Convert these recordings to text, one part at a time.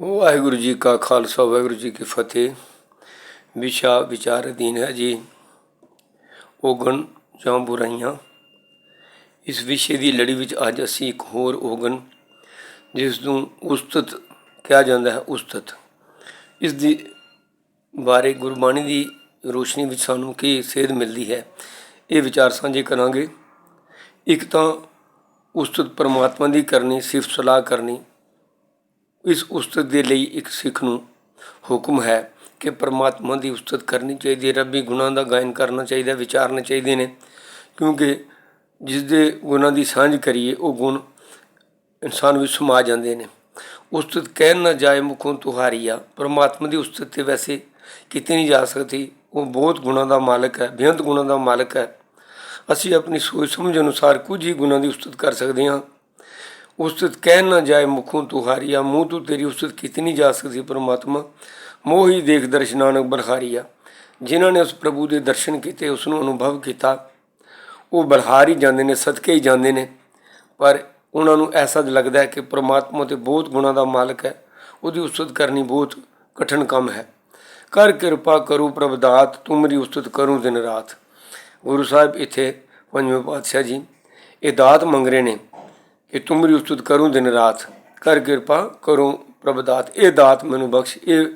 ਵਾਹਿਗੁਰੂ ਜੀ ਕਾ ਖਾਲਸਾ, ਵਾਹਿਗੁਰੂ ਜੀ ਕੀ ਫਤਿਹ। ਵਿਸ਼ਾ ਵਿਚਾਰ ਅਧੀਨ ਹੈ ਜੀ ਓਗਣ ਜਾਂ ਬੁਰਾਈਆਂ। ਇਸ ਵਿਸ਼ੇ ਦੀ ਲੜੀ ਵਿੱਚ ਅੱਜ ਅਸੀਂ ਇੱਕ ਹੋਰ ਓਗਣ, ਜਿਸ ਨੂੰ ਉਸਤਤ ਕਿਹਾ ਜਾਂਦਾ ਹੈ, ਉਸਤਤ। ਇਸ ਦੀ ਬਾਰੇ ਗੁਰਬਾਣੀ ਦੀ ਰੋਸ਼ਨੀ ਵਿੱਚ ਸਾਨੂੰ ਕੀ ਸੇਧ ਮਿਲਦੀ ਹੈ, ਇਹ ਵਿਚਾਰ ਸਾਂਝੇ ਕਰਾਂਗੇ। ਇੱਕ ਤਾਂ ਉਸਤਤ ਪਰਮਾਤਮਾ ਦੀ ਕਰਨੀ, ਸਿਫਤ ਸਲਾਹ ਕਰਨੀ ਇਸ ਉਸਤਤ ਦੇ ਲਈ ਇੱਕ ਸਿੱਖ ਨੂੰ ਹੁਕਮ ਹੈ ਕਿ ਪਰਮਾਤਮਾ ਦੀ ਉਸਤਤ ਕਰਨੀ ਚਾਹੀਦੀ ਹੈ। ਰੱਬੀ ਗੁਣਾਂ ਦਾ ਗਾਇਨ ਕਰਨਾ ਚਾਹੀਦਾ, ਵਿਚਾਰਨੇ ਚਾਹੀਦੇ ਨੇ, ਕਿਉਂਕਿ ਜਿਸ ਦੇ ਗੁਣਾਂ ਦੀ ਸਾਂਝ ਕਰੀਏ, ਉਹ ਗੁਣ ਇਨਸਾਨ ਵਿੱਚ ਸਮਾ ਜਾਂਦੇ ਨੇ। ਉਸਤਤ ਕਹਿਣ ਨਾ ਜਾਏ ਮੁਖੋਂ ਤੁਹਾਰੀਆ ਪਰਮਾਤਮਾ ਦੀ ਉਸਤਤ ਤੇ ਵੈਸੇ ਕੀਤੀ ਨਹੀਂ ਜਾ ਸਕਦੀ। ਉਹ ਬਹੁਤ ਗੁਣਾਂ ਦਾ ਮਾਲਕ ਹੈ, ਬੇਅੰਤ ਗੁਣਾਂ ਦਾ ਮਾਲਕ ਹੈ। ਅਸੀਂ ਆਪਣੀ ਸੋਚ ਸਮਝ ਅਨੁਸਾਰ ਕੁਝ ਹੀ ਗੁਣਾਂ ਦੀ ਉਸਤਤ ਕਰ ਸਕਦੇ ਹਾਂ। ਉਸਤਤ ਕਹਿ ਨਾ ਜਾਏ ਮੁਖੋਂ ਤੁਹਾਰੀਆ ਮੂੰਹ ਤੋਂ ਤੇਰੀ ਉਸਤ ਕੀਤੀ ਨਹੀਂ ਜਾ ਸਕਦੀ ਪਰਮਾਤਮਾ, ਮੋਹ ਹੀ ਦੇਖ ਦਰਸ਼ਨਾਨਕ ਬਲਹਾਰੀਆ ਜਿਨ੍ਹਾਂ ਨੇ ਉਸ ਪ੍ਰਭੂ ਦੇ ਦਰਸ਼ਨ ਕੀਤੇ ਉਸ ਨੂੰ ਅਨੁਭਵ ਕੀਤਾ। ਉਹ ਬਰਹਾਰ ਹੀ ਜਾਂਦੇ ਨੇ, ਸਦਕੇ ਹੀ ਜਾਂਦੇ ਨੇ। ਪਰ ਉਹਨਾਂ ਨੂੰ ਐਸਾ ਲੱਗਦਾ ਹੈ ਕਿ ਪ੍ਰਮਾਤਮਾ ਤੇ ਬਹੁਤ ਗੁਣਾਂ ਦਾ ਮਾਲਕ ਹੈ। ਉਹਦੀ ਉਸਤ ਕਰਨੀ ਬਹੁਤ ਕਠਿਨ ਕੰਮ ਹੈ। ਕਰ ਕਿਰਪਾ ਕਰੂ ਪ੍ਰਭ ਦਾਤ ਤੁਮਰੀ ਉਸਤ ਕਰੂੰ ਦਿਨ ਰਾਤ। ਗੁਰੂ ਸਾਹਿਬ ਇੱਥੇ ਪੰਜਵੇਂ ਪਾਤਸ਼ਾਹ ਜੀ, ਇਹ ਦਾਤ ਮੰਗ ਰਹੇ ਨੇ। ਕਿ ਤੁਮਰੀ ਉਸਤਤ ਕਰੂੰ ਦਿਨ ਰਾਤ, ਕਰ ਕਿਰਪਾ ਕਰੂੰ ਪ੍ਰਭ ਦਾਤ। ਇਹ ਦਾਤ ਮੈਨੂੰ ਬਖਸ਼, ਇਹ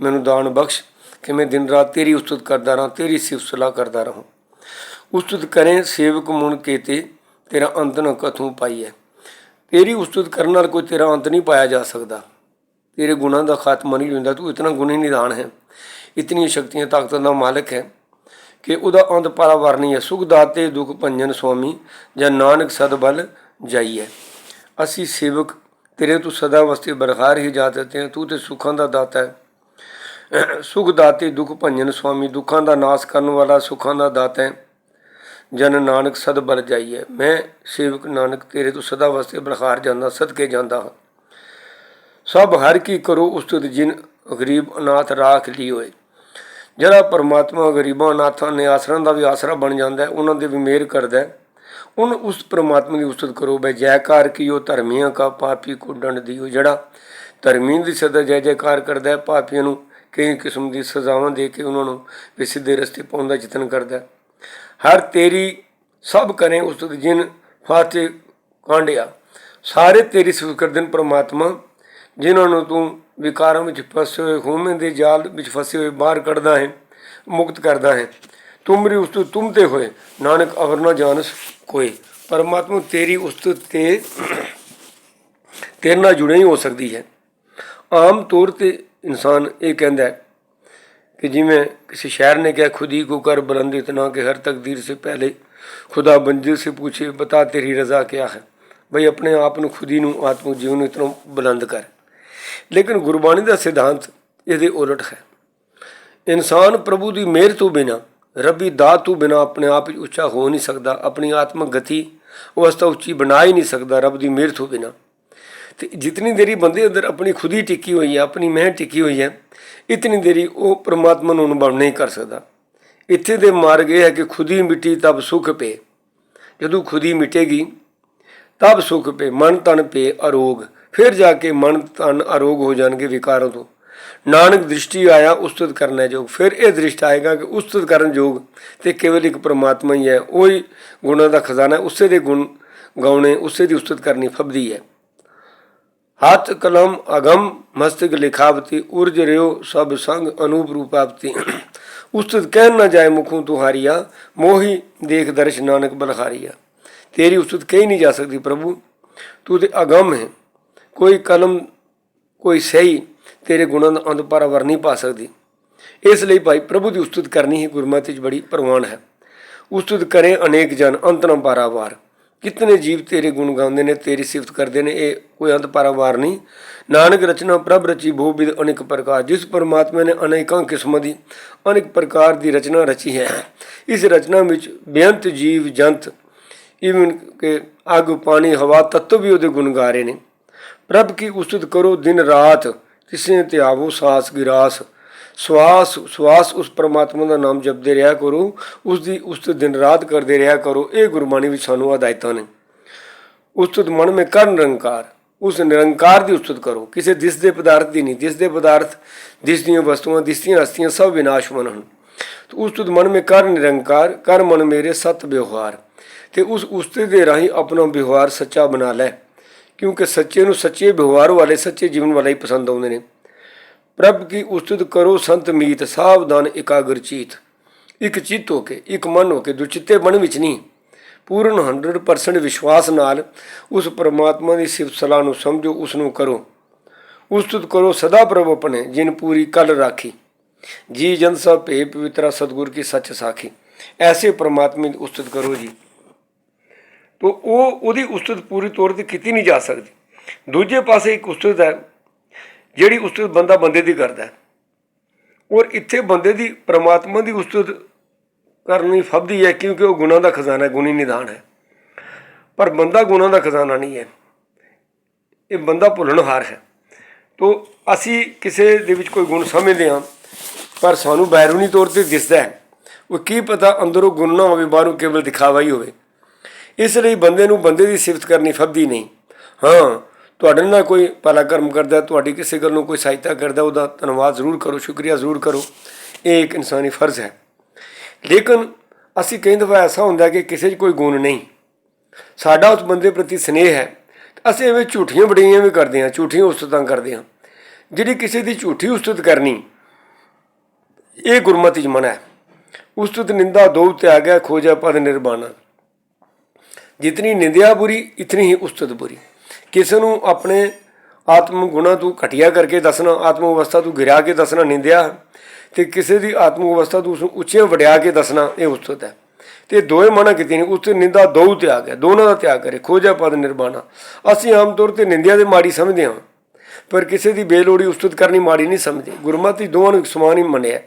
ਮੈਨੂੰ ਦਾਨ ਬਖਸ਼ ਕਿ ਮੈਂ ਦਿਨ ਰਾਤ ਤੇਰੀ ਉਸਤਤ ਕਰਦਾ ਰਹਾਂ, ਤੇਰੀ ਸਿਫਤ ਸਲਾਹ ਕਰਦਾ ਰਹਾਂ। ਉਸਤਤ ਕਰੇ ਸੇਵਕ ਮੁਨ ਕੇਤੇ ਤੇਰਾ ਅੰਤ ਨ ਕਥੂ ਪਾਈਐ। ਤੇਰੀ ਉਸਤਤ ਕਰਨ ਨਾਲ ਕੋਈ ਤੇਰਾ ਅੰਤ ਨਹੀਂ ਪਾਇਆ ਜਾ ਸਕਦਾ। ਤੇਰੇ ਗੁਣਾਂ ਦਾ ਖਾਤਮਾ ਨਹੀਂ ਹੁੰਦਾ, ਤੂੰ ਇਤਨਾ ਗੁਣੀ ਨਿਦਾਨ ਹੈ। ਇਤਨੀਆਂ ਸ਼ਕਤੀਆਂ ਤਾਕਤਾਂ ਦਾ ਮਾਲਕ ਹੈ ਕਿ ਉਹਦਾ ਅੰਤ ਪਾਰਾਵਾਰ ਨਹੀਂ ਹੈ। ਸੁਖ ਦਾਤੇ ਦੁਖ ਭੰਜਨ ਸੁਆਮੀ ਜਾਂ ਨਾਨਕ ਸਦਬਲ ਜਾਈਏ ਅਸੀਂ ਸੇਵਕ, ਤੇਰੇ ਤੋਂ ਸਦਾ ਵਸਤੇ ਬਰਖਾਰ ਹੀ ਜਾ ਦਿੱਤੇ ਤੂੰ ਤੇ ਸੁੱਖਾਂ ਦਾ ਦਾਤਾ ਹੈ। ਸੁਖ ਦਾਤੇ, ਦੁਖ ਭੰਜਨ ਸੁਆਮੀ, ਦੁੱਖਾਂ ਦਾ ਨਾਸ ਕਰਨ ਵਾਲਾ ਸੁੱਖਾਂ ਦਾ ਦਾਤਾ ਹੈ। ਜਨ ਨਾਨਕ ਸਦ ਬਲ ਜਾਈਐ ਮੈਂ ਸੇਵਕ ਨਾਨਕ, ਤੇਰੇ ਤੋਂ ਸਦਾ ਵਸਤੇ ਬਰਖਾਰ ਜਾਂਦਾ, ਸਦਕੇ ਜਾਂਦਾ ਹਾਂ। ਸਭ ਹਰ ਕੀ ਕਰੋ ਉਸਤਤ ਜਿਨ ਗਰੀਬ ਅਨਾਥ ਰਾਖ ਲਈ ਹੋਏ। ਜਿਹੜਾ ਪਰਮਾਤਮਾ ਗਰੀਬਾਂ ਅਨਾਥਾਂ ਨੇ ਆਸਰਾਂ ਦਾ ਵੀ ਆਸਰਾ ਬਣ ਜਾਂਦਾ ਹੈ, ਉਹਨਾਂ ਦੇ ਵੀ ਮਿਹਰ ਕਰਦਾ ਹੈ। ਉਹਨ ਉਸ ਪ੍ਰਮਾਤਮਾ ਦੀ ਉਸਤਤ ਕਰੋ ਬੈ ਜੈਕਾਰ ਕੀਓ, ਧਰਮੀਆਂ ਕਾ ਪਾਪੀ ਕੋ ਦੰਡ ਦਿਓ। ਜਿਹੜਾ ਧਰਮੀ ਦੀ ਸਦਾ ਜੈ ਜੈਕਾਰ ਕਰਦਾ ਹੈ, ਪਾਪੀਆਂ ਨੂੰ ਕਈ ਕਿਸਮ ਦੀ ਸਜ਼ਾਵਾਂ ਦੇ ਕੇ ਉਹਨਾਂ ਨੂੰ ਵੀ ਸਿੱਧੇ ਰਸਤੇ ਪਾਉਣ ਦਾ ਯਤਨ ਕਰਦਾ ਹੈ। ਹਰ ਤੇਰੀ ਸਭ ਕਰੇ ਉਸ ਜਿਨ ਫਾਤੇ ਕਾਂਡਿਆ। ਸਾਰੇ ਤੇਰੀ ਸਿਫਤ ਕਰਦੇ ਪ੍ਰਮਾਤਮਾ, ਜਿਨ੍ਹਾਂ ਨੂੰ ਤੂੰ ਵਿਕਾਰਾਂ ਵਿੱਚ ਫਸੇ ਹੋਏ ਹਉਮੈ ਦੇ ਜਾਲ ਵਿੱਚ ਫਸੇ ਹੋਏ, ਬਾਹਰ ਕੱਢਦਾ ਹੈ, ਮੁਕਤ ਕਰਦਾ ਹੈ। ਤੁਮਰੀ ਉਸਤੂ ਤੁਮ ਤੇ ਹੋਏ ਨਾਨਕ ਅਵਰ ਨਾ ਜਾਣਸ ਕੋਈ ਪਰਮਾਤਮਾ ਤੇਰੀ ਉਸਤਤ ਤੇ ਤੇਰੇ ਨਾਲ ਜੁੜੇ ਹੀ ਹੋ ਸਕਦੀ ਹੈ ਆਮ ਤੌਰ ਤੇ ਇਨਸਾਨ ਇਹ ਕਹਿੰਦਾ ਹੈ ਕਿ ਜਿਵੇਂ ਕਿਸੇ ਸ਼ਾਇਰ ਨੇ ਕਿਹਾ ਖੁਦੀ ਕੋ ਕਰ ਬੁਲੰਦ ਇਤਨਾ ਕਿ ਹਰ ਤਕਦੀਰ ਸੇ ਪਹਿਲੇ ਖੁਦਾ ਬੰਦਿਲ ਸੇ ਪੁੱਛੇ ਬਤਾ ਤੇਰੀ ਰਜ਼ਾ ਕਿਆ ਹੈ ਬਈ ਆਪਣੇ ਆਪ ਨੂੰ ਖੁਦੀ ਨੂੰ ਆਤਮਿਕ ਜੀਵਨ ਇਤਨਾ ਬੁਲੰਦ ਕਰ ਲੇਕਿਨ ਗੁਰਬਾਣੀ ਦਾ ਸਿਧਾਂਤ ਇਹਦੇ ਉਲਟ ਹੈ ਇਨਸਾਨ ਪ੍ਰਭੂ ਦੀ ਮਿਹਰ ਤੋਂ ਬਿਨਾ ਰੱਬੀ ਦਾਤ ਤੋਂ ਬਿਨਾ ਆਪਣੇ ਆਪ ਵਿੱਚ ਉੱਚਾ ਹੋ ਨਹੀਂ ਸਕਦਾ, ਆਪਣੀ ਆਤਮਕ ਗਤੀ ਅਵਸਥਾ ਉੱਚੀ ਬਣਾ ਹੀ ਨਹੀਂ ਸਕਦਾ, ਰੱਬ ਦੀ ਮਿਹਰ ਤੋਂ ਬਿਨਾ। ਤੇ ਜਿਤਨੀ ਦੇਰੀ ਬੰਦੇ ਅੰਦਰ ਆਪਣੀ ਖੁਦੀ ਟਿੱਕੀ ਹੋਈ ਹੈ, ਆਪਣੀ ਮਿਹਰ ਟਿੱਕੀ ਹੋਈ ਹੈ, ਇਤਨੀ ਦੇਰੀ ਉਹ ਪ੍ਰਮਾਤਮਾ ਨੂੰ ਅਨੁਭਵ ਨਹੀਂ ਕਰ ਸਕਦਾ। ਇੱਥੇ ਦੇ ਮਾਰਗ ਇਹ ਹੈ ਕਿ ਖੁਦੀ ਮਿੱਟੀ ਤਬ ਸੁਖ ਪੇ। ਜਦੋਂ ਖੁਦੀ ਮਿਟੇਗੀ ਤਬ ਸੁਖ ਪੇ, ਮਨ ਤਨ ਪੇ ਅਰੋਗ। ਫਿਰ ਜਾ ਕੇ ਮਨ ਤਨ ਅਰੋਗ ਹੋ ਜਾਣਗੇ ਵਿਕਾਰਾਂ ਤੋਂ। ਨਾਨਕ ਦ੍ਰਿਸ਼ਟੀ ਆਇਆ, ਉਸਤਤ ਕਰਨਾ ਜੋਗ। ਫਿਰ ਇਹ ਦ੍ਰਿਸ਼ਟ ਆਏਗਾ ਕਿ ਉਸਤਤ ਕਰਨ ਜੋਗ ਤੇ ਕੇਵਲ ਇੱਕ ਪ੍ਰਮਾਤਮਾ ਹੀ ਹੈ। ਉਹ ਹੀ ਗੁਣਾਂ ਦਾ ਖਜ਼ਾਨਾ ਹੈ, ਉਸੇ ਦੇ ਗੁਣ ਗਾਉਣੇ, ਉਸੇ ਦੀ ਉਸਤਤ ਕਰਨੀ ਫਬਦੀ ਹੈ। ਹੱਥ, ਕਲਮ, ਅਗਮ, ਮਸਤਕ, ਲਿਖਾਵਤੀ, ਉਰਜ, ਰਿਓ, ਸਭ ਸੰਗ, ਅਨੂਪ ਰੂਪਾਵਤੀ। ਉਸਤਤ ਕਹਿ ਨਾ ਜਾਏ ਮੁਖੋਂ ਤੁਹਾਰੀਆ, ਮੋਹੀ ਦੇਖ ਦਰਸ਼ ਨਾਨਕ ਬਲਹਾਰੀਆ। ਤੇਰੀ ਉਸਤਤ ਕਹੀ ਨਹੀਂ ਜਾ ਸਕਦੀ ਪ੍ਰਭੂ। ਤੂੰ ਤੇ ਅਗਮ ਹੈ। ਕੋਈ ਕਲਮ, ਕੋਈ ਸਹੀ ਤੇਰੇ ਗੁਣਾਂ ਦਾ ਅੰਤ ਪਾਰਾਵਰ ਨਹੀਂ ਪਾ ਸਕਦੀ। ਇਸ ਲਈ ਭਾਈ ਪ੍ਰਭੂ ਦੀ ਉਸਤਤ ਕਰਨੀ ਹੀ ਗੁਰਮਤਿ ਵਿੱਚ ਬੜੀ ਪ੍ਰਵਾਨ ਹੈ। ਉਸਤਤ ਕਰੇ ਅਨੇਕ ਜਨ, ਅੰਤ ਨਾ ਪਾਰਾਵਾਰ ਕਿਤਨੇ ਜੀਵ ਤੇਰੇ ਗੁਣ ਗਾਉਂਦੇ ਨੇ, ਤੇਰੀ ਸਿਫਤ ਕਰਦੇ ਨੇ, ਇਹ ਕੋਈ ਅੰਤ ਪਾਰਾਵਾਰ ਨਹੀਂ। ਨਾਨਕ ਰਚਨਾ, ਪ੍ਰਭ ਰਚੀ ਭੂ ਵਿਦ ਅਨੇਕ ਪ੍ਰਕਾਰ। ਜਿਸ ਪਰਮਾਤਮਾ ਨੇ ਅਨੇਕਾਂ ਕਿਸਮਾਂ ਦੀ, ਅਨੇਕ ਪ੍ਰਕਾਰ ਦੀ ਰਚਨਾ ਰਚੀ ਹੈ। ਇਸ ਰਚਨਾ ਵਿੱਚ ਬੇਅੰਤ ਜੀਵ, ਜੰਤ ਇਵਨ ਕਿ ਅੱਗ ਪਾਣੀ, ਹਵਾ ਤੱਤ ਵੀ ਉਹਦੇ ਗੁਣ ਗਾ ਰਹੇ ਨੇ। ਪ੍ਰਭ ਕੀ ਉਸਤਤ ਕਰੋ ਦਿਨ ਰਾਤ ਕਿਸੇ ਤੇ ਆਵੋ ਸਾਸ ਗਿਰਾਸ, ਸਵਾਸ ਸਵਾਸ ਉਸ ਪਰਮਾਤਮਾ ਦਾ ਨਾਮ ਜਪਦੇ ਰਿਹਾ ਕਰੋ ਉਸ ਦੀ ਉਸਤਤ ਦਿਨ ਰਾਤ ਕਰਦੇ ਰਿਹਾ ਕਰੋ, ਇਹ ਗੁਰਬਾਣੀ ਵਿੱਚ ਸਾਨੂੰ ਹਦਾਇਤਾਂ ਨੇ। ਉਸਤਤ ਮਨ ਮੇ ਕਰ ਨਿਰੰਕਾਰ, ਉਸ ਨਿਰੰਕਾਰ ਦੀ ਉਸਤਤ ਕਰੋ। ਕਿਸੇ ਦਿਸਦੇ ਪਦਾਰਥ ਦੀ ਨਹੀਂ ਦਿਸਦੇ ਪਦਾਰਥ ਦਿਸਦੀਆਂ ਵਸਤੂਆਂ ਦਿਸਦੀਆਂ ਹਸਤੀਆਂ ਸਭ ਵਿਨਾਸ਼ਮਨ ਹਨ। ਤੇ ਉਸਤਤ ਮਨ ਮੇ ਕਰ ਨਿਰੰਕਾਰ, ਕਰ ਮਨ ਮੇਰੇ ਸਤ ਵਿਵਹਾਰ, ਤੇ ਉਸ ਉਸਤਤ ਦੇ ਰਾਹੀਂ ਆਪਣਾ ਵਿਵਹਾਰ ਸੱਚਾ ਬਣਾ ਲੈ। ਕਿਉਂਕਿ ਸੱਚੇ ਨੂੰ ਸੱਚੇ ਵਿਵਹਾਰ ਵਾਲੇ ਸੱਚੇ ਜੀਵਨ ਵਾਲੇ ਹੀ ਪਸੰਦ ਆਉਂਦੇ ਨੇ। ਪ੍ਰਭ ਕੀ ਉਸਤਤ ਕਰੋ ਸੰਤ ਮੀਤ, ਸਾਵਧਾਨ, ਇਕਾਗਰ ਚੀਤ। ਇੱਕ ਚਿੱਤ ਹੋ ਕੇ ਇੱਕ ਮਨ ਹੋ ਕੇ ਦੁਚਿੱਤੇ ਮਨ ਵਿੱਚ ਨਹੀਂ। ਪੂਰਨ 100% ਵਿਸ਼ਵਾਸ ਨਾਲ ਉਸ ਪਰਮਾਤਮਾ ਦੀ ਸਿਫਤ ਸਲਾਹ ਨੂੰ ਸਮਝੋ ਉਸ ਨੂੰ ਕਰੋ। ਉਸਤਤ ਕਰੋ ਸਦਾ ਪ੍ਰਭ ਆਪਣੇ, ਜਿਨ ਪੂਰੀ ਕਲ ਰਾਖੀ। ਜੀ ਜਨ ਸਭ ਭੇ ਪਵਿੱਤਰਾ ਸਤਗੁਰ ਕੀ ਸੱਚ ਸਾਖੀ। ਐਸੇ ਪਰਮਾਤਮਾ ਦੀ ਉਸਤਤ ਕਰੋ ਜੀ। ਤਾਂ ਉਹ ਉਹਦੀ ਉਸਤਤ ਪੂਰੀ ਤੌਰ ਤੇ ਕੀਤੀ ਨਹੀਂ ਜਾ ਸਕਦੀ। ਦੂਜੇ ਪਾਸੇ ਇੱਕ ਉਸਤਤ ਹੈ, ਜਿਹੜੀ ਉਸਤਤ ਬੰਦਾ ਬੰਦੇ ਦੀ ਕਰਦਾ ਹੈ। ਔਰ ਇੱਥੇ ਬੰਦੇ ਦੀ, ਪ੍ਰਮਾਤਮਾ ਦੀ ਉਸਤਤ ਕਰਨੀ ਫਬਦੀ ਹੈ, ਕਿਉਂਕਿ ਉਹ ਗੁਨਾਹ ਦਾ ਖਜ਼ਾਨਾ ਹੈ, ਗੁਣੀ ਨਿਦਾਨ ਹੈ। ਪਰ ਬੰਦਾ ਗੁਨਾਹ ਦਾ ਖਜ਼ਾਨਾ ਨਹੀਂ ਹੈ। ਇਹ ਬੰਦਾ ਭੁੱਲਣਹਾਰ ਹੈ। ਤੋ ਅਸੀਂ ਕਿਸੇ ਦੇ ਵਿੱਚ ਕੋਈ ਗੁਣ ਸਮਝਦੇ ਹਾਂ, ਪਰ ਸਾਨੂੰ ਬੈਰੂਨੀ ਤੌਰ ਤੇ ਦਿਸਦਾ ਹੈ। ਉਹ ਕੀ ਪਤਾ ਅੰਦਰੋਂ ਗੁਣ ਨਾ ਹੋਵੇ, ਬਾਹਰੋਂ ਕੇਵਲ ਦਿਖਾਵਾ ਹੀ ਹੋਵੇ। ਇਸ ਲਈ ਬੰਦੇ ਨੂੰ ਬੰਦੇ ਦੀ ਸਿਫਤ ਕਰਨੀ ਫਬਦੀ ਨਹੀਂ। ਹਾਂ, ਤੁਹਾਡੇ ਨਾਲ ਕੋਈ ਭਲਾ ਕਰਮ ਕਰਦਾ, ਤੁਹਾਡੀ ਕਿਸੇ ਗੱਲ ਨੂੰ ਕੋਈ ਸਹਾਇਤਾ ਕਰਦਾ, ਉਹਦਾ ਧੰਨਵਾਦ ਜ਼ਰੂਰ ਕਰੋ, ਸ਼ੁਕਰੀਆ ਜ਼ਰੂਰ ਕਰੋ। ਇਹ ਇੱਕ ਇਨਸਾਨੀ ਫਰਜ਼ ਹੈ। ਲੇਕਿਨ ਅਸੀਂ ਕਈ ਦਫਾ ਐਸਾ ਹੁੰਦਾ ਕਿ ਕਿਸੇ 'ਚ ਕੋਈ ਗੁਣ ਨਹੀਂ। ਸਾਡਾ ਉਸ ਬੰਦੇ ਪ੍ਰਤੀ ਸਨੇਹ ਹੈ। ਅਸੀਂ ਐਵੇਂ ਝੂਠੀਆਂ ਬੜੀਆਂ ਵੀ ਕਰਦੇ ਹਾਂ, ਝੂਠੀਆਂ ਉਸਤਤਾਂ ਕਰਦੇ ਹਾਂ। ਜਿਹੜੀ ਕਿਸੇ ਦੀ ਝੂਠੀ ਉਸਤਤ ਕਰਨੀ, ਇਹ ਗੁਰਮਤਿ ਚ ਹੈ। ਉਸਤਤ, ਨਿੰਦਾ ਦੋ ਤਿਆਗੈ ਖੋਜੈ ਪਦ, ਨਿਰਬਾਣਾ। ਜਿਤਨੀ ਨਿੰਦਿਆ ਬੁਰੀ, ਇਤਨੀ ਹੀ ਉਸਤਤ ਬੁਰੀ। ਕਿਸੇ ਨੂੰ ਆਪਣੇ ਆਤਮ ਗੁਣਾ ਤੋਂ ਘਟਿਆ ਕਰਕੇ ਦੱਸਣਾ, ਆਤਮ ਅਵਸਥਾ ਤੋਂ ਗਿਰਾ ਕੇ ਦੱਸਣਾ ਨਿੰਦਿਆ, ਤੇ ਕਿਸੇ ਦੀ ਆਤਮ ਅਵਸਥਾ ਤੋਂ ਉਸ ਨੂੰ ਉੱਚੇ ਵਡਿਆ ਕੇ ਦੱਸਣਾ, ਇਹ ਉਸਤਤ ਹੈ। ਤੇ ਦੋਏ ਮਨਾ ਕੀਤੀ ਨੇ, ਉਸ ਤੇ ਨਿੰਦਾ ਦੋ ਤਿਆਗ ਹੈ, ਦੋਨਾਂ ਦਾ ਤਿਆਗ ਕਰੇ, ਖੋਜਾ ਪਦ ਨਿਰਬਾਣਾ। ਅਸੀਂ ਆਮ ਤੌਰ ਤੇ ਨਿੰਦਿਆ ਦੇ ਮਾੜੀ ਸਮਝਦੇ ਹਾਂ, ਪਰ ਕਿਸੇ ਦੀ ਬੇਲੋੜੀ ਉਸਤਤ ਕਰਨੀ ਮਾੜੀ ਨਹੀਂ ਸਮਝਦੇ। ਗੁਰਮਤਿ ਦੋਵਾਂ ਨੂੰ ਸਮਾਨ ਹੀ ਮੰਨਿਆ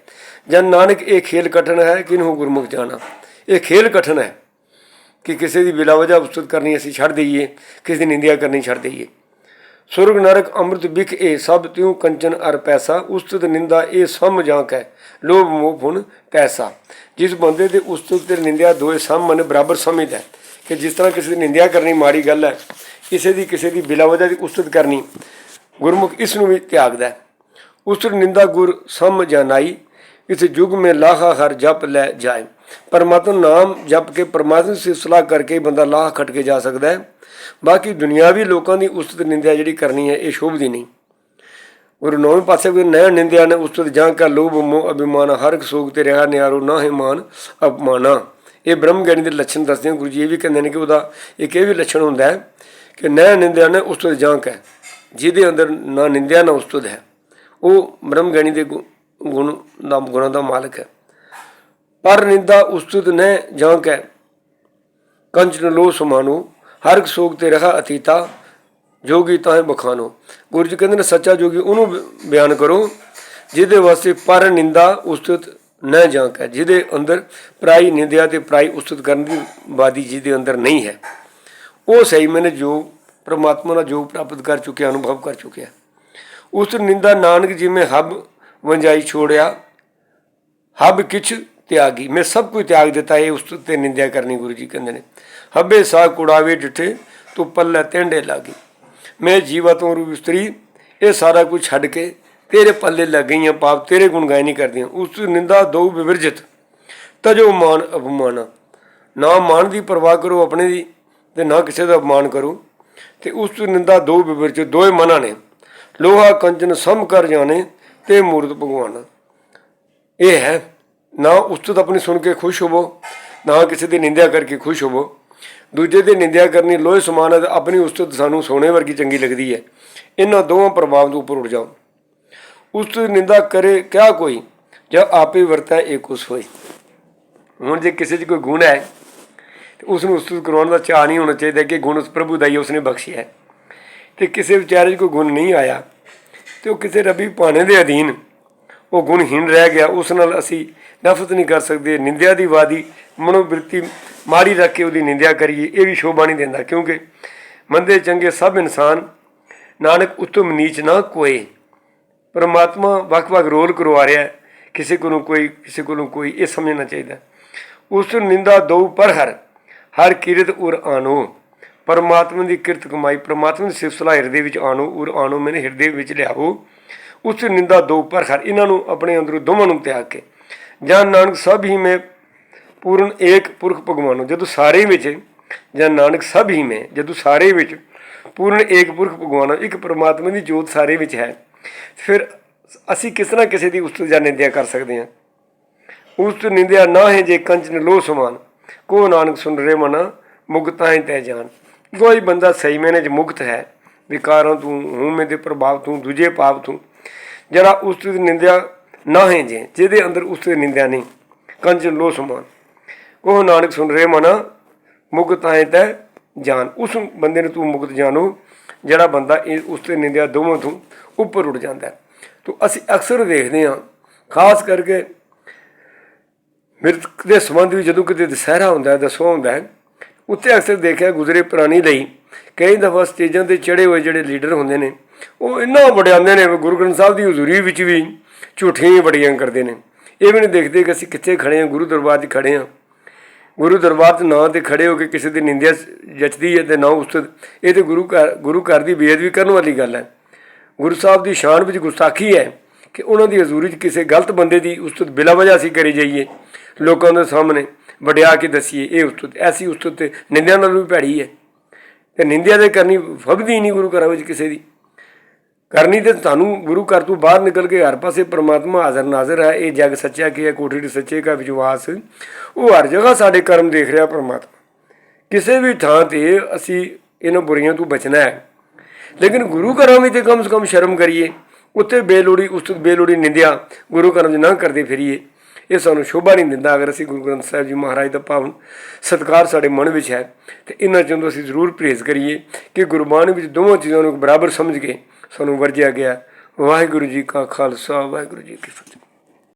ਜਨ ਨਾਨਕ ਇਹ ਖੇਲ ਕਠਨ ਹੈ, ਕਿਨਹੂ ਗੁਰਮੁਖ ਜਾਣਾ? ਇਹ ਖੇਲ ਕਠਨ ਹੈ। ਕਿ ਕਿਸੇ ਦੀ ਬਿਲਾ ਵਜ੍ਹਾ ਉਸਤਤ ਕਰਨੀ ਅਸੀਂ ਛੱਡ ਦਈਏ, ਕਿਸੇ ਦੀ ਨਿੰਦਿਆ ਕਰਨੀ ਛੱਡ ਦਈਏ। ਸੁਰਗ ਨਰਕ ਅੰਮ੍ਰਿਤ ਬਿਖ ਇਹ ਸਭ ਤਿਉ ਕੰਚਨ ਅਰ ਪੈਸਾ, ਉਸਤਤ ਨਿੰਦਾ ਇਹ ਸਮ ਜਾਂ ਕੈ, ਲੋਭ ਮੋਹ ਪੁਨ ਪੈਸਾ। ਜਿਸ ਬੰਦੇ ਦੇ ਉਸਤਤ ਤੇ ਨਿੰਦਿਆ ਦੋਏ ਸਮ, ਮਨ ਬਰਾਬਰ ਸਮਝਦਾ ਹੈ ਕਿ ਜਿਸ ਤਰ੍ਹਾਂ ਕਿਸੇ ਦੀ ਨਿੰਦਿਆ ਕਰਨੀ ਮਾੜੀ ਗੱਲ ਹੈ, ਕਿਸੇ ਦੀ ਕਿਸੇ ਦੀ ਬਿਲਾ ਵਜ੍ਹਾ ਦੀ ਉਸਤਤ ਕਰਨੀ, ਗੁਰਮੁਖ ਇਸ ਨੂੰ ਵੀ ਤਿਆਗਦਾ ਹੈ। ਉਸਤਤ ਨਿੰਦਾ ਗੁਰ ਸਮ ਜਾਣਾਈ ਇਸ ਯੁਗ ਮੇ ਲਾਹਾ ਹਰ ਜਪ ਲੈ ਜਾਏ। ਪਰਮਾਤਮਾ ਨਾਮ ਜਪ ਕੇ ਪਰਮਾਤਮਾ ਦੀ ਸਲਾਹ ਕਰਕੇ ਬੰਦਾ ਲਾਹ ਖਟ ਕੇ ਜਾ ਸਕਦਾ ਹੈ। ਬਾਕੀ ਦੁਨਿਆਵੀ ਲੋਕਾਂ ਦੀ ਉਸਤ ਨਿੰਦਿਆ ਜਿਹੜੀ ਕਰਨੀ ਹੈ, ਇਹ ਸ਼ੋਭਦੀ ਨਹੀਂ। ਗੁਰੂ ਨੌਵੇਂ ਪਾਸੇ ਕੋਈ ਨੈ ਨਿੰਦਿਆ ਨੇ ਉਸਤ ਜਾਂ ਕਾ ਲੋਭ, ਮੋਹ, ਅਭਿਮਾਨ, ਹਰ ਇੱਕ ਸੋਗ ਤੇ ਰਿਹਾ ਨਿਆਰੋ, ਨਾ ਹੈ ਮਾਨ ਅਪਮਾਨਾ। ਇਹ ਬ੍ਰਹਮ ਗਿਆਨੀ ਦੇ ਲੱਛਣ ਦੱਸਦੇ ਹਨ ਗੁਰੂ ਜੀ ਇਹ ਵੀ ਕਹਿੰਦੇ ਨੇ ਕਿ ਉਹਦਾ ਇੱਕ ਇਹ ਵੀ ਲੱਛਣ ਹੁੰਦਾ ਹੈ ਕਿ ਨੈ ਨਿੰਦਿਆ ਨੇ ਉਸਤ ਜਾਂ ਕਾ। ਜਿਹਦੇ ਅੰਦਰ ਨਾ ਨਿੰਦਿਆ, ਨਾ ਉਸਤ ਹੈ। ਉਹ ਬ੍ਰਹਮ ਗਿਆਨੀ ਦੇ ਗੁ- ਗੁਣ ਦਾ, ਗੁਣਾਂ ਦਾ ਮਾਲਕ ਹੈ। ਪਰ ਨਿੰਦਾ ਉਸਤਤ ਨੇ ਜਾਂ ਕੰਚ ਕੰਚਨ ਲੋ ਸਮਾਨੋ, ਹਰ ਇੱਕ ਸੋਗ ਤੇ ਰਹਾ ਅਤੀਤਾ, ਜੋਗੀ ਤਾਂ ਬਖਾਨੋ। ਗੁਰੂ ਜੀ ਕਹਿੰਦੇ ਨੇ, ਸੱਚਾ ਜੋਗੀ ਉਹਨੂੰ ਬਿਆਨ ਕਰੋ, ਜਿਹਦੇ ਵਾਸਤੇ ਪਰ ਨਿੰਦਾ ਉਸਤਤ ਨਾ ਜਾਂ ਕੈ। ਜਿਹਦੇ ਅੰਦਰ ਪ੍ਰਾਈ ਨਿੰਦਿਆ ਤੇ ਪ੍ਰਾਈ ਉਸਤਤ ਕਰਨ ਦੀ ਬਾਦੀ ਜਿਹਦੇ ਅੰਦਰ ਨਹੀਂ ਹੈ। ਉਹ ਸਹੀ ਮੈਨੇ ਜੋ ਪ੍ਰਮਾਤਮਾ ਨਾਲ ਜੋ ਪ੍ਰਾਪਤ ਕਰ ਚੁੱਕਿਆ, ਅਨੁਭਵ ਕਰ ਚੁੱਕਿਆ। ਉਸ ਨਿੰਦਾ ਨਾਨਕ ਜਿਵੇਂ ਹੱਬ ਵੰਜਾਈ ਛੋੜਿਆ, ਹੱਬ ਕਿਛ ਤਿਆਗੀ। ਮੈਂ ਸਭ ਕੁਝ ਤਿਆਗ ਦਿੱਤਾ, ਇਹ ਉਸ ਤੇ ਨਿੰਦਿਆ ਕਰਨੀ ਗੁਰੂ ਜੀ ਕਹਿੰਦੇ ਨੇ। ਹੱਬੇ ਸਾ ਕੁੜਾਵੇ ਡਿਠੇ ਤੂੰ ਪੱਲੇ ਟੈਂਡੇ ਲਾਗੀ। ਮੈਂ ਜੀਵਾ ਤੋਂ ਰੂ ਇਸਤਰੀ ਇਹ ਸਾਰਾ ਕੁਝ ਛੱਡ ਕੇ ਤੇਰੇ ਪੱਲੇ ਲੱਗ ਗਈਆਂ, ਪਾਪ ਤੇਰੇ ਗੁਣ ਗਾਇ ਨਹੀਂ ਕਰਦੀਆਂ। ਉਸ ਨਿੰਦਾ ਦੋ ਵਿਵਰਜਿਤ ਤਜੋ ਮਾਨ ਅਪਮਾਨ ਨਾ ਮਾਨ ਦੀ ਪਰਵਾਹ ਕਰੋ ਆਪਣੇ ਦੀ, ਤੇ ਨਾ ਕਿਸੇ ਦਾ ਅਪਮਾਨ ਕਰੋ। ਤੇ ਉਸ ਨਿੰਦਾ ਦੋ ਵਿਵਰਜਿਤ ਦੋਏ ਮਨਾਂ ਨੇ। ਲੋਹਾ ਕੰਚਨ ਸਮ ਕਰ ਜਾਣੇ, ਤੇ ਮੂਰਤ ਭਗਵਾਨ। ਇਹ ਹੈ ਨਾ ਉਸਤਤ ਆਪਣੀ ਸੁਣ ਕੇ ਖੁਸ਼ ਹੋਵੋ, ਨਾ ਕਿਸੇ ਦੀ ਨਿੰਦਿਆ ਕਰਕੇ ਖੁਸ਼ ਹੋਵੋ। ਦੂਜੇ ਦੀ ਨਿੰਦਿਆ ਕਰਨੀ ਲੋਹੇ ਸਮਾਨ ਹੈ ਤੇ ਆਪਣੀ ਉਸਤਤ ਸਾਨੂੰ ਸੋਨੇ ਵਰਗੀ ਚੰਗੀ ਲੱਗਦੀ ਹੈ। ਇਹਨਾਂ ਦੋਵਾਂ ਪ੍ਰਭਾਵ ਤੋਂ ਉੱਪਰ ਉੱਠ ਜਾਓ। ਉਸਤ ਦੀ ਨਿੰਦਾ ਕਰੇ ਕਿਆ ਕੋਈ, ਜਾਂ ਆਪੇ ਵਰਤਾ ਏਕ ਉਸ ਹੋਏ। ਹੁਣ ਜੇ ਕਿਸੇ 'ਚ ਕੋਈ ਗੁਣ ਹੈ, ਤੇ ਉਸ ਨੂੰ ਉਸਤਤ ਕਰਵਾਉਣ ਦਾ ਚਾਹ ਨਹੀਂ ਹੋਣਾ ਚਾਹੀਦਾ ਕਿ ਗੁਣ ਉਸ ਪ੍ਰਭੂ ਦਾ ਹੀ, ਉਸਨੇ ਬਖਸ਼ਿਆ ਹੈ। ਤੇ ਕਿਸੇ ਵਿਚਾਰੇ 'ਚ ਕੋਈ ਗੁਣ ਨਹੀਂ ਆਇਆ, ਤੇ ਉਹ ਕਿਸੇ ਰੱਬੀ ਭਾਣੇ ਦੇ ਅਧੀਨ ਉਹ ਗੁਣਹੀਣ ਰਹਿ ਗਿਆ। ਉਸ ਨਾਲ ਅਸੀਂ ਨਫ਼ਰਤ ਨਹੀਂ ਕਰ ਸਕਦੇ। ਨਿੰਦਿਆ ਦੀ ਵਾਦੀ ਮਨੋਬਿਰਤੀ ਮਾੜੀ ਰੱਖ ਕੇ ਉਹਦੀ ਨਿੰਦਿਆ ਕਰੀਏ, ਇਹ ਵੀ ਸ਼ੋਭਾ ਨਹੀਂ ਦਿੰਦਾ। ਕਿਉਂਕਿ ਮੰਦੇ ਚੰਗੇ ਸਭ ਇਨਸਾਨ ਨਾਨਕ ਉਤਮ ਨੀਚ ਨਾ ਕੋਏ। ਪਰਮਾਤਮਾ ਵੱਖ-ਵੱਖ ਰੋਲ ਕਰਵਾ ਰਿਹਾ ਕਿਸੇ ਕੋਲੋਂ ਕੋਈ, ਕਿਸੇ ਕੋਲੋਂ ਕੋਈ, ਇਹ ਸਮਝਣਾ ਚਾਹੀਦਾ। ਉਸ ਨੂੰ ਨਿੰਦਾ ਦਉ ਪਰ ਹਰ ਹਰ ਕਿਰਤ ਉਰ ਆਨੋ। ਪਰਮਾਤਮਾ ਦੀ ਕਿਰਤ ਕਮਾਈ, ਪਰਮਾਤਮਾ ਦੀ ਸਿਫਤ ਸਲਾਹ ਹਿਰਦੇ ਵਿੱਚ ਆਣੋ ਉਰ ਆਣੋ ਮੈਨੇ ਹਿਰਦੇ ਵਿੱਚ ਲਿਆਵੋ ਉਸ ਨਿੰਦਾ ਦੋ ਪਰ ਇਹਨਾਂ ਨੂੰ ਆਪਣੇ ਅੰਦਰੋਂ ਦੋਵਾਂ ਨੂੰ ਤਿਆਗ ਕੇ। ਜਾਂ ਨਾਨਕ ਸਭ ਹੀ ਮੈਂ ਪੂਰਨ ਏਕ ਪੁਰਖ ਭਗਵਾਨ ਜਦੋਂ ਸਾਰੇ ਵਿੱਚ ਜਾਂ ਨਾਨਕ ਸਭ ਹੀ ਮੈਂ, ਜਦੋਂ ਸਾਰੇ ਵਿੱਚ ਪੂਰਨ ਏਕ ਪੁਰਖ ਭਗਵਾਨ ਇੱਕ ਪਰਮਾਤਮਾ ਦੀ ਜੋਤ ਸਾਰੇ ਵਿੱਚ ਹੈ, ਫਿਰ ਅਸੀਂ ਕਿਸ ਤਰ੍ਹਾਂ ਕਿਸੇ ਦੀ ਉਸ ਤੋਂ ਜਾਂ ਨਿੰਦਿਆ ਕਰ ਸਕਦੇ ਹਾਂ। ਉਸ ਉਸਤ ਨਿੰਦਿਆ ਨਾ ਹੈ ਜੇ ਕੰਚ ਨੇ ਲੋ ਸਮਾਨ। ਕੋ ਨਾਨਕ ਸੁਣ ਰੇ ਮਨਾ, ਮੁਕਤਾ ਹੀ ਤੈ ਜਾਨ। ਕੋਈ ਬੰਦਾ ਸਹੀ ਮੈਨੇ ਚ ਮੁਕਤ ਹੈ। ਵਿਕਾਰਾਂ ਤੋਂ ਹਉਮੈ ਦੇ ਪ੍ਰਭਾਵ ਤੋਂ, ਦੂਜੇ ਪਾਪ ਤੋਂ ਜਿਹੜਾ ਉਸਤ ਦੀ ਨਿੰਦਿਆ ਨਾ ਹੈ ਜੇ, ਜਿਹਦੇ ਅੰਦਰ ਉਸਤ ਦੀ ਨਿੰਦਿਆ ਨਹੀਂ। ਕੰਚਨ ਲੋ ਸਮਾਨ। ਕੋ ਨਾਨਕ ਸੁਣ ਰਹੇ ਮਨਾ ਮੁਕਤ ਹੈ ਤੈ ਜਾਨ। ਉਸ ਬੰਦੇ ਨੂੰ ਤੂੰ ਮੁਕਤ ਜਾਣੋ, ਜਿਹੜਾ ਬੰਦਾ ਇਹ ਉਸ ਤੇ ਨਿੰਦਿਆ ਦੋਵਾਂ ਤੋਂ ਉੱਪਰ ਉੱਡ ਜਾਂਦਾ ਹੈ। ਤੋ ਅਸੀਂ ਅਕਸਰ ਦੇਖਦੇ ਹਾਂ, ਖਾਸ ਕਰਕੇ ਮਿਰਤ ਦੇ ਸੰਬੰਧ ਵਿੱਚ ਜਦੋਂ ਕਿਤੇ ਦੁਸਹਿਰਾ ਹੁੰਦਾ ਹੈ ਦਸਵਾਂ ਹੁੰਦਾ ਹੈ, ਉੱਥੇ ਅਕਸਰ ਦੇਖਿਆ ਗੁਜ਼ਰੇ ਪੁਰਾਣੀ ਲਈ ਕਈ ਦਫਾ ਸਟੇਜਾਂ ਤੇ ਚੜੇ ਹੋਏ ਜਿਹੜੇ ਲੀਡਰ ਹੁੰਦੇ ਨੇ ਉਹ ਇੰਨਾ ਵਡਿਆਉਂਦੇ ਨੇ, ਗੁਰੂ ਗ੍ਰੰਥ ਸਾਹਿਬ ਦੀ ਹਜ਼ੂਰੀ ਵਿੱਚ ਵੀ ਝੂਠੀਆਂ ਹੀ ਕਰਦੇ ਨੇ। ਇਹ ਵੀ ਨਹੀਂ ਦੇਖਦੇ ਕਿ ਅਸੀਂ ਕਿੱਥੇ ਖੜੇ ਹਾਂ, ਗੁਰੂ ਦਰਬਾਰ 'ਚ ਖੜੇ ਹਾਂ। ਗੁਰੂ ਦਰਬਾਰ 'ਚ ਨਾਂ ਤੇ ਖੜੇ ਹੋ ਕੇ ਕਿਸੇ ਦੀ ਨਿੰਦਿਆ ਜਚਦੀ ਹੈ ਤੇ ਨਾ ਉਸ ਇਹ ਤੇ ਗੁਰੂ ਘਰ ਗੁਰੂ ਘਰ ਦੀ ਬੇਅਦਬੀ ਕਰਨ ਵਾਲੀ ਗੱਲ ਹੈ। ਗੁਰੂ ਸਾਹਿਬ ਦੀ ਸ਼ਾਨ ਵਿੱਚ ਗੁਸਤਾਖੀ ਹੈ ਕਿ ਉਹਨਾਂ ਦੀ ਹਜ਼ੂਰੀ 'ਚ ਕਿਸੇ ਗਲਤ ਬੰਦੇ ਦੀ ਉਸਤਤ ਬਿਲਾ ਵਜ੍ਹਾ ਅਸੀਂ ਕਰੀ ਜਾਈਏ। ਲੋਕਾਂ ਦੇ ਸਾਹਮਣੇ ਵਡਿਆ ਕੇ ਦਸੀਏ, ਇਹ ਉਸਤਤ ਐਸੀ ਉਸਤਤ ਤੇ ਨਿੰਦਿਆ ਨਾਲੋਂ ਵੀ ਭੈੜੀ ਹੈ। ਤੇ ਨਿੰਦਿਆ ਦੇ ਕਰਨੀ ਫਬਦੀ ਨਹੀਂ ਗੁਰੂ ਘਰਾਂ ਵਿੱਚ ਕਿਸੇ ਦੀ। ਕਰਨੀ ਤੇ ਤੁਹਾਨੂੰ ਗੁਰੂ ਘਰ ਤੋਂ ਬਾਹਰ ਨਿਕਲ ਕੇ ਹਰ ਪਾਸੇ ਪ੍ਰਮਾਤਮਾ ਹਾਜ਼ਰ ਨਾਜ਼ਰ ਹੈ। ਇਹ ਜਗ ਸੱਚਾ ਕੀ ਹੈ? ਕੋਠੜੀ ਦੇ ਸੱਚੇ ਦਾ ਵਿਸ਼ਵਾਸ। ਉਹ ਹਰ ਜਗ੍ਹਾ ਸਾਡੇ ਕਰਮ ਦੇਖ ਰਿਹਾ ਪ੍ਰਮਾਤਮਾ। ਕਿਸੇ ਵੀ ਥਾਂ ਤੇ ਅਸੀਂ ਇਹਨਾਂ ਬੁਰੀਆਂ ਤੋਂ ਬਚਣਾ ਹੈ। ਲੇਕਿਨ ਗੁਰੂ ਘਰਾਂ ਵਿੱਚ ਤੇ ਕਮ ਸੇ ਕਮ ਸ਼ਰਮ ਕਰੀਏ। ਉੱਥੇ ਬੇਲੋੜੀ ਉਸਤਤ ਬੇਲੋੜੀ ਨਿੰਦਿਆ ਗੁਰੂ ਘਰਾਂ 'ਚ ਨਾ ਕਰਦੇ ਫਿਰੀਏ। ਇਹ ਸਾਨੂੰ ਸ਼ੋਭਾ ਨਹੀਂ ਦਿੰਦਾ। ਅਗਰ ਅਸੀਂ ਗੁਰੂ ਗ੍ਰੰਥ ਸਾਹਿਬ ਜੀ ਮਹਾਰਾਜ ਦਾ ਪਾਵਨ ਸਤਿਕਾਰ ਸਾਡੇ ਮਨ ਵਿੱਚ ਹੈ, ਤੇ ਇਹਨਾਂ ਚੋਂ ਅਸੀਂ ਜ਼ਰੂਰ ਪ੍ਰੇਜ਼ ਕਰੀਏ ਕਿ ਗੁਰਬਾਣੀ ਵਿੱਚ ਦੋਵਾਂ ਚੀਜ਼ਾਂ ਨੂੰ ਬਰਾਬਰ ਸਮਝ ਕੇ ਸਾਨੂੰ ਵਰਜਿਆ ਗਿਆ। ਵਾਹਿਗੁਰੂ ਜੀ ਕਾ ਖਾਲਸਾ ਵਾਹਿਗੁਰੂ ਜੀ ਕੀ ਫਤਿਹ।